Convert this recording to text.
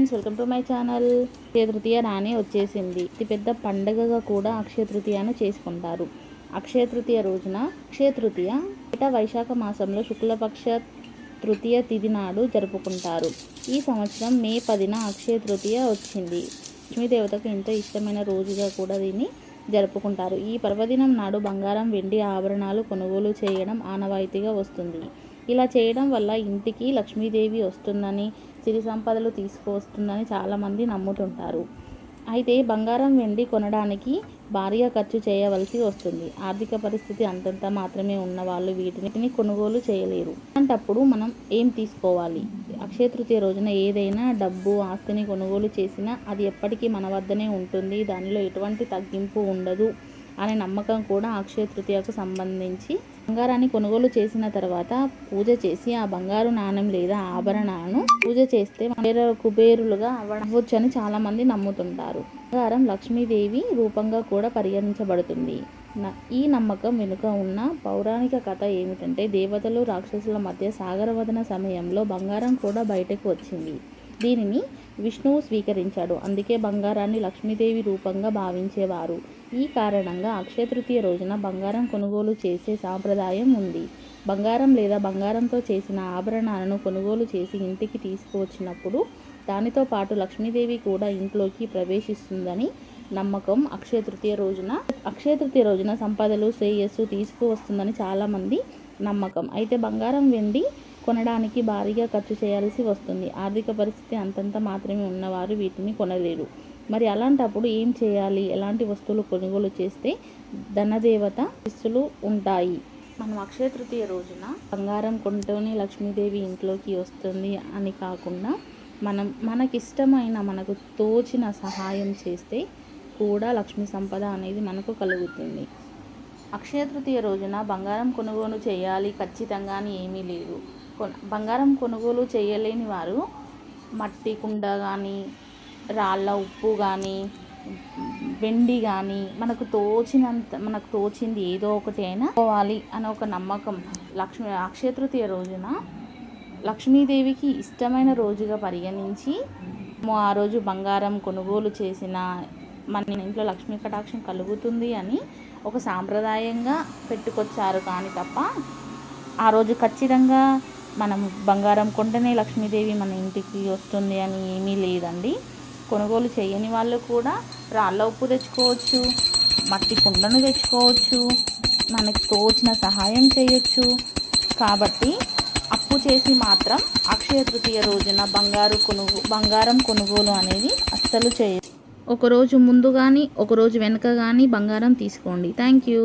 Friends welcome to my channel. Akshaya Tritiya రానే వచ్చేసింది. ఇది పెద్ద పండగగా కూడా అక్షయ తృతీయను చేసుకుంటారు. అక్షయ తృతీయ రోజున అక్షయ తృతీయ ఏటా వైశాఖ మాసంలో శుక్లపక్ష తృతీయ తిథి నాడు జరుపుకుంటారు. ఈ సంవత్సరం మే పదిన అక్షయ తృతీయ వచ్చింది. లక్ష్మీదేవతకు ఎంతో ఇష్టమైన రోజుగా కూడా దీన్ని జరుపుకుంటారు. ఈ పర్వదినం నాడు బంగారం వెండి ఆభరణాలు కొనుగోలు చేయడం ఆనవాయితీగా వస్తుంది. ఇలా చేయడం వల్ల ఇంటికి లక్ష్మీదేవి వస్తుందని సిరి సంపదలు తీసుకువస్తుందని చాలామంది నమ్ముతుంటారు. అయితే బంగారం వెండి కొనడానికి భారీగా ఖర్చు చేయవలసి వస్తుంది. ఆర్థిక పరిస్థితి అంతంత మాత్రమే ఉన్న వాళ్ళు వీటిని కొనుగోలు చేయలేరు. అలాంటప్పుడు మనం ఏం తీసుకోవాలి? అక్షయ తృతీయ రోజున ఏదైనా డబ్బు ఆస్తిని కొనుగోలు చేసినా అది ఎప్పటికీ మన వద్దనే ఉంటుంది. దానిలో ఎటువంటి తగ్గింపు ఉండదు. అనే నమ్మకం కూడా అక్షయ తృతీయకు సంబంధించి. బంగారాన్ని కొనుగోలు చేసిన తర్వాత పూజ చేసి ఆ బంగారు నాణెం లేదా ఆభరణాలను పూజ చేస్తే కుబేర కుబేరులుగా అవ్వచ్చు అని చాలా మంది నమ్ముతుంటారు. బంగారం లక్ష్మీదేవి రూపంగా కూడా పరిగణించబడుతుంది. న- ఈ నమ్మకం వెనుక ఉన్న పౌరాణిక కథ ఏమిటంటే దేవతలు రాక్షసుల మధ్య సాగరవదన సమయంలో బంగారం కూడా బయటకు వచ్చింది. దీనిని విష్ణువు స్వీకరించాడు. అందుకే బంగారాన్ని లక్ష్మీదేవి రూపంగా భావించేవారు. ఈ కారణంగా అక్షయ తృతీయ రోజున బంగారం కొనుగోలు చేసే సాంప్రదాయం ఉంది. బంగారం లేదా బంగారంతో చేసిన ఆభరణాలను కొనుగోలు చేసి ఇంటికి తీసుకువచ్చినప్పుడు దానితో పాటు లక్ష్మీదేవి కూడా ఇంట్లోకి ప్రవేశిస్తుందని నమ్మకం అక్షయ తృతీయ రోజున అక్షయ తృతీయ రోజున సంపదలు శ్రేయస్సు తీసుకువస్తుందని చాలామంది నమ్మకం. అయితే బంగారం వెండి కొనడానికి భారీగా ఖర్చు చేయాల్సి వస్తుంది. ఆర్థిక పరిస్థితి అంతంత మాత్రమే ఉన్నవారు వీటిని కొనలేరు. మరి అలాంటప్పుడు ఏం చేయాలి? ఎలాంటి వస్తువులు కొనుగోలు చేస్తే ధనదేవత శిస్సులు ఉంటాయి? మనం అక్షయ తృతీయ రోజున బంగారం కొంటూనే లక్ష్మీదేవి ఇంట్లోకి వస్తుంది అని కాకుండా మనం మనకిష్టమైన మనకు తోచిన సహాయం చేస్తే కూడా లక్ష్మీ సంపద అనేది మనకు కలుగుతుంది. అక్షయ తృతీయ రోజున బంగారం కొనుగోలు చేయాలి ఖచ్చితంగా అని ఏమీ లేదు. బంగారం కొనుగోలు చేయలేని వారు మట్టి కుండ కానీ రాళ్ళ ఉప్పు కానీ వెండి కానీ మనకు తోచినంత మనకు తోచింది ఏదో ఒకటి అయినా పోవాలి అని ఒక నమ్మకం లక్ష్మి అక్షయ తృతీయ రోజున లక్ష్మీదేవికి ఇష్టమైన రోజుగా పరిగణించి ఆ రోజు బంగారం కొనుగోలు చేసిన మన ఇంట్లో లక్ష్మీ కటాక్షం కలుగుతుంది అని ఒక సాంప్రదాయంగా పెట్టుకొచ్చారు కానీ తప్ప ఆ రోజు ఖచ్చితంగా మనం బంగారం కొంటేనే లక్ష్మీదేవి మన ఇంటికి వస్తుంది అని ఏమీ లేదండి. కొనుగోలు చేయని వాళ్ళు కూడా రాళ్ళ ఉప్పు తెచ్చుకోవచ్చు మట్టి కుండను తెచ్చుకోవచ్చు మనకు తోచిన సహాయం చేయొచ్చు. కాబట్టి అప్పు చేసి మాత్రం అక్షయ తృతీయ రోజున బంగారు కొనుగో బంగారం కొనుగోలు అనేది అస్సలు చేయ ఒకరోజు ముందు కానీ ఒకరోజు వెనుక కానీ బంగారం తీసుకోండి. Thank you.